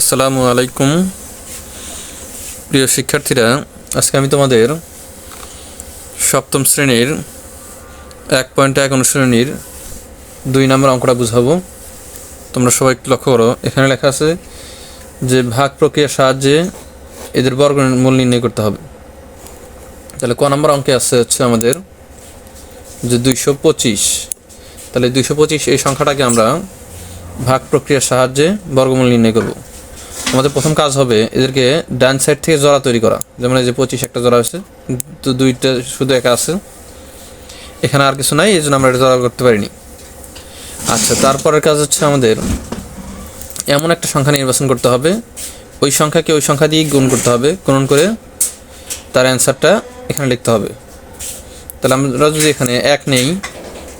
আসসালামু আলাইকুম। প্রিয় শিক্ষার্থীরা, আজকে আমি তোমাদের সপ্তম শ্রেণির এক পয়েন্ট এক অনুশ্রেণীর দুই নম্বর অঙ্কটা বুঝাবো। তোমরা সবাই একটু লক্ষ্য করো, এখানে লেখা আছে যে ভাগ প্রক্রিয়ার সাহায্যে এদের বর্গমূল নির্ণয় করতে হবে। তাহলে ক নম্বর অঙ্কে আছে হচ্ছে আমাদের যে দুইশো পঁচিশ। তাহলে দুইশো পঁচিশ এই সংখ্যাটাকে আমরা ভাগ প্রক্রিয়ার সাহায্যে বর্গমূল নির্ণয় করব। আমাদের প্রথম কাজ হবে এদেরকে ডান সাইড থেকে জোড়া তৈরি করা। যেমন এই যে পঁচিশ একটা জোড়া আছে তো দুইটা শুধু একা আছে। এখানে আর কিছু নাই এই জন্য আমরা এটা জোড়া করতে পারিনি। আচ্ছা তারপরের কাজ হচ্ছে আমাদের এমন একটা সংখ্যা নির্বাচন করতে হবে। ওই সংখ্যাকে ওই সংখ্যা দিয়ে গুণ করতে হবে। গুণন করে তার অ্যান্সারটা এখানে লিখতে হবে। তাহলে আমরা যদি এখানে এক নেই,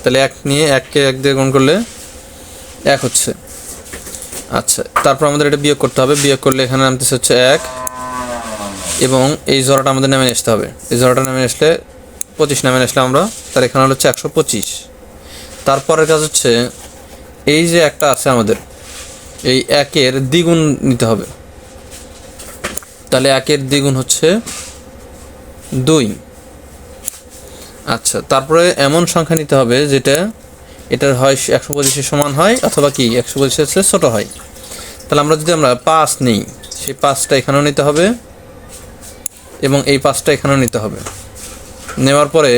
তাহলে এক নিয়ে এককে এক দিয়ে গুণ করলে এক হচ্ছে। আচ্ছা তারপর আমাদের এটা বিয়োগ করতে হবে। বিয়োগ করলে এখানে নামতেছে হচ্ছে এক এবং এই জোড়াটা আমাদের নামে আসতে হবে। এই জোড়াটা নামে আসলে পঁচিশ নামে আসলে আমরা, তার এখানে হচ্ছে একশো পঁচিশ। তারপরের কাজ হচ্ছে এই যে একটা আছে আমাদের, এই একের দ্বিগুণ নিতে হবে। তাহলে একের দ্বিগুণ হচ্ছে দুই। আচ্ছা তারপরে এমন সংখ্যা নিতে হবে যেটা এটার হয় একশো পঁচিশের সমান হয় অথবা কি, একশো পঁচিশের চেয়ে ছোটো হয়। তাহলে আমরা যদি আমরা পাঁচ নিই, সেই পাঁচটা এখানেও নিতে হবে এবং এই পাঁচটা এখানেও নিতে হবে। নেওয়ার পরে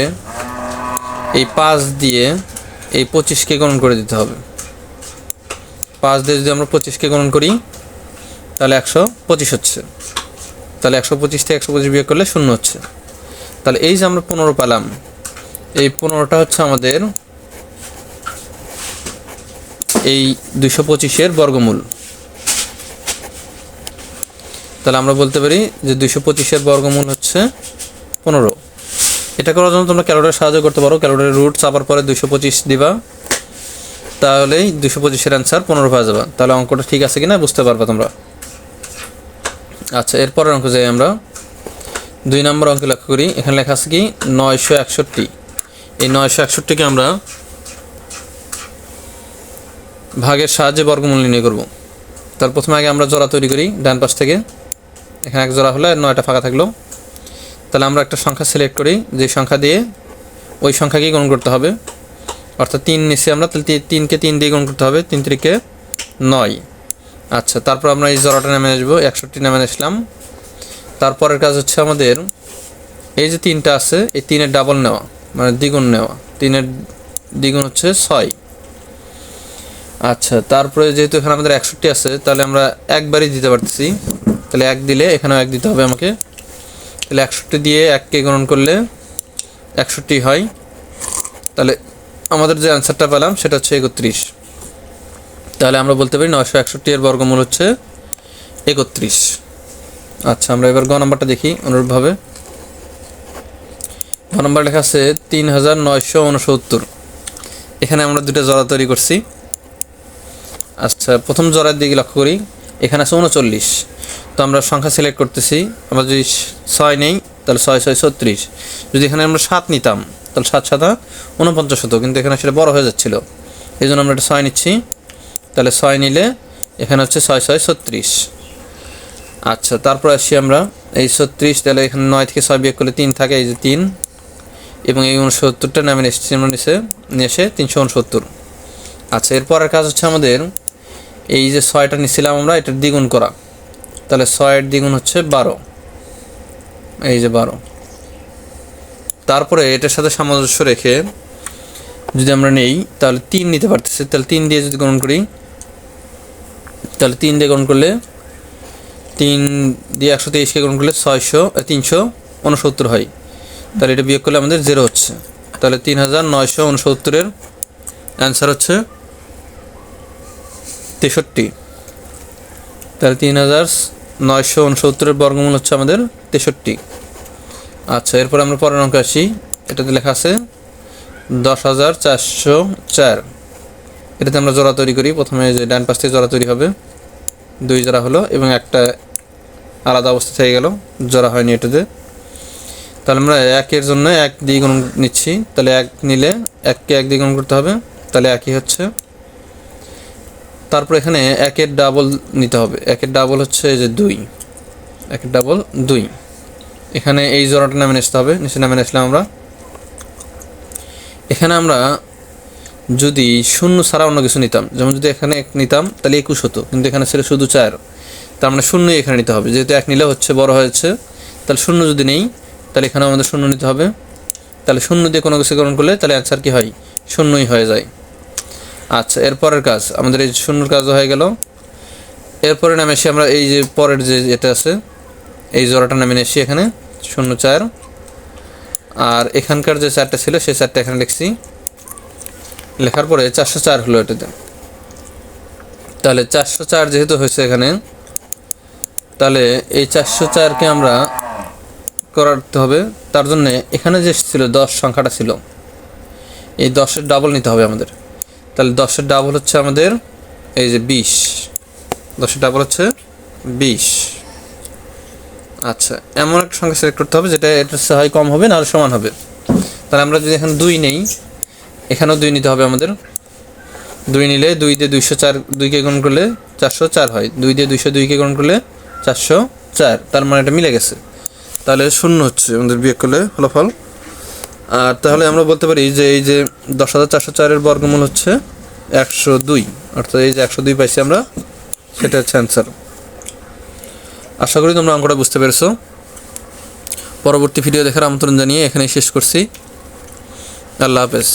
এই পাঁচ দিয়ে এই পঁচিশকে গণন করে দিতে হবে। পাঁচ দিয়ে যদি আমরা পঁচিশকে গণন করি, তাহলে একশো পঁচিশ হচ্ছে। তাহলে একশো পঁচিশ থেকে একশো পঁচিশ বিয়োগ করলে শূন্য হচ্ছে। তাহলে এই যে আমরা পনেরো পেলাম, এই পনেরোটা হচ্ছে আমাদের এই দুশো পঁচিশের বর্গমূল। তাহলে আমরা বলতে পারি যে দুশো পঁচিশের বর্গমূল হচ্ছে পনেরো। এটা করার জন্য তোমরা ক্যালোরির সাহায্য করতে পারো। ক্যালোরির রুট চাপার পরে দুশো পঁচিশ দিবা। তাহলেই দুশো পঁচিশের অ্যান্সার পনেরো পাওয়া যাবে। তাহলে অঙ্কটা ঠিক আছে কিনা বুঝতে পারবে তোমরা। আচ্ছা এরপরের অঙ্ক যাই আমরা। দুই নম্বর অঙ্কে লক্ষ্য করি। এখানে লেখা আছে কি, নয়শো একষট্টি। এই নয়শো একষট্টিকে আমরা ভাগের সাহায্যে বর্গমূল নির্ণয় করব। তার প্রথমে আগে আমরা জোড়া তৈরি করি ডান পাশ থেকে। এখানে এক জোড়া হলে আর নয়টা ফাঁকা থাকল। তাহলে আমরা একটা সংখ্যা সিলেক্ট করি, যে সংখ্যা দিয়ে ওই সংখ্যাকেই গুণ করতে হবে। অর্থাৎ তিন নিচে আমরা, তাহলে তিনকে তিন দিয়ে গুণ করতে হবে, তিন তিরিকে নয়। আচ্ছা তারপর আমরা এই জোড়াটা নামে আসব, একষট্টি নামে আসলাম। তারপরের কাজ হচ্ছে আমাদের এই যে তিনটা আছে, এই তিনের ডাবল নেওয়া মানে দ্বিগুণ নেওয়া। তিনের দ্বিগুণ হচ্ছে ছয়। আচ্ছা তারপরে যেহেতু এখানে আমাদের একষট্টি আছে, তাহলে আমরা একবারই দিতে পারতেছি। তাহলে এক দিলে এখানেও এক দিতে হবে আমাকে। তাহলে একষট্টি দিয়ে এককে গ্রহণ করলে একষট্টি হয়। তাহলে আমাদের যে অ্যান্সারটা পেলাম, সেটা হচ্ছে একত্রিশ। তাহলে আমরা বলতে পারি নয়শো একষট্টি এর বর্গমূল হচ্ছে একত্রিশ। আচ্ছা আমরা এবার গ নাম্বারটা দেখি অনুরূপভাবে। গ নাম্বার লেখা আছে তিন হাজার নয়শো উনসত্তর। এখানে আমরা দুটো জোড়া তৈরি করছি। আচ্ছা প্রথম জোড়ার দিকে লক্ষ্য করি। এখানে আছে উনচল্লিশ। তো আমরা সংখ্যা সিলেক্ট করতেছি। আমরা যদি ছয় নেই, তাহলে ছয় ছয়, ছত্রিশ। যদি এখানে আমরা সাত নিতাম, তাহলে সাত, সাতা উনপঞ্চাশ হতো। কিন্তু এখানে সেটা বড় হয়ে যাচ্ছিল। এই জন্য আমরা একটা ছয় নিচ্ছি। তাহলে ছয় নিলে এখানে হচ্ছে ছয় ছয়, ছত্রিশ। আচ্ছা তারপর আসছি আমরা। এই ছত্রিশ, তাহলে এখানে নয় থেকে ছয় বিয়োগ করলে তিন থাকে, এই যে তিন। এবং এই উনসত্তরটা নামে এসেছি আমরা নিয়ে এসে তিনশো উনসত্তর। আচ্ছা এরপরের কাজ হচ্ছে আমাদের এই যে ছয়টা নিছিলাম আমরা এটার দ্বিগুণ করা। তাহলে ছয়ের দ্বিগুণ হচ্ছে বারো। এই যে বারো। তারপরে এটার সাথে সামঞ্জস্য রেখে যদি আমরা নেই, তাহলে তিন নিতে পারতেছি। তাহলে তিন দিয়ে যদি গ্রহণ করি, তাহলে তিন দিয়ে গ্রহণ করলে তিন দিয়ে একশো তেইশকে গ্রহণ করলে ছয়শো তিনশো উনসত্তর হয়। তাহলে এটা বিয়োগ করলে আমাদের জিরো হচ্ছে। তাহলে তিন হাজার নয়শো উনসত্তরের অ্যান্সার হচ্ছে তেষট্টি। তাহলে তিন হাজার নয়শো উনসত্তরের বর্গমূল হচ্ছে আমাদের তেষট্টি। আচ্ছা এরপর আমরা পরের অঙ্কে আসি। এটাতে লেখা আছে, দশ হাজার চারশো চার। এটাতে আমরা জোড়া তৈরি করি। প্রথমে যে ডান পাশ থেকে জোড়া তৈরি হবে, দুই জোড়া হলো এবং একটা আলাদা অবস্থা থেকে গেল, জোড়া হয়নি এটাতে। তাহলে আমরা একের জন্য এক দ্বিগুণ নিচ্ছি। তাহলে এক নিলে এককে এক দ্বিগুণ করতে হবে। তাহলে একই হচ্ছে তারপর এখানে একের ডাবল নিতে হবে। একের ডাবল হচ্ছে যে দুই। একের ডাবল দুই। এখানে এই জোড়াটা নামে আসতে হবে। নিচে নামে আসলাম আমরা। এখানে আমরা যদি শূন্য ছাড়া অন্য কিছু নিতাম, যেমন যদি এখানে এক নিতাম, তাহলে একুশ হতো, কিন্তু এখানে ছিল শুধু চার। তার মানে শূন্যই এখানে নিতে হবে। যেহেতু এক নিলে হচ্ছে বড় হয়েছে, তাহলে শূন্য যদি নেই, তাহলে এখানে আমাদের শূন্য নিতে হবে। তাহলে শূন্য দিয়ে কোনো কিছু গ্রহণ করলে তাহলে অ্যান্সার কি হয়? শূন্যই হয়ে যায়। আচ্ছা এরপরের কাজ, আমাদের এই শূন্যর কাজ হয়ে গেল। এরপরে নামে এসে আমরা এই যে পরের যে এটা আছে, এই জোড়াটা নামে এসেছি এখানে, শূন্য চার। আর এখানকার যে চারটা ছিল, সেই চারটা এখানে লিখছি। লেখার পরে চারশো চার হলো এটাতে। তাহলে চারশো চার যেহেতু হয়েছে এখানে, তাহলে এই চারশো চারকে আমরা করাতে হবে। তার জন্যে এখানে যে ছিল, দশ সংখ্যাটা ছিল, এই দশের ডাবল নিতে হবে আমাদের। তাহলে দশের ডাবল হচ্ছে আমাদের এই যে বিশ। দশের ডাবল হচ্ছে বিশ। আচ্ছা এমন একটা সংখ্যা সিলেক্ট করতে হবে যেটা এটা হয় কম হবে না সমান হবে। তাহলে আমরা যদি এখানে দুই নেই, এখানেও দুই নিতে হবে আমাদের। দুই নিলে দুই দিয়ে দুইশো চার, দুইকে গুণ করলে চারশো চার হয়। দুই দিয়ে দুইশো দুইকে গুণ করলে চারশো চার, তার মানে এটা মিলে গেছে। তাহলে শূন্য হচ্ছে আমাদের বিয়োগ করলে ফলাফল। আর তাহলে আমরা বলতে পারি যে এই যে দশ হাজার চারশো চারের বর্গমূল হচ্ছে একশো দুই। অর্থাৎ এই যে একশো দুই পাইছি আমরা, সেটা হচ্ছে অ্যান্সার আশা করি তোমরা অঙ্কটা বুঝতে পেরেছ। পরবর্তী ভিডিও দেখার আমন্ত্রণ জানিয়ে এখানেই শেষ করছি। আল্লাহ হাফেজ।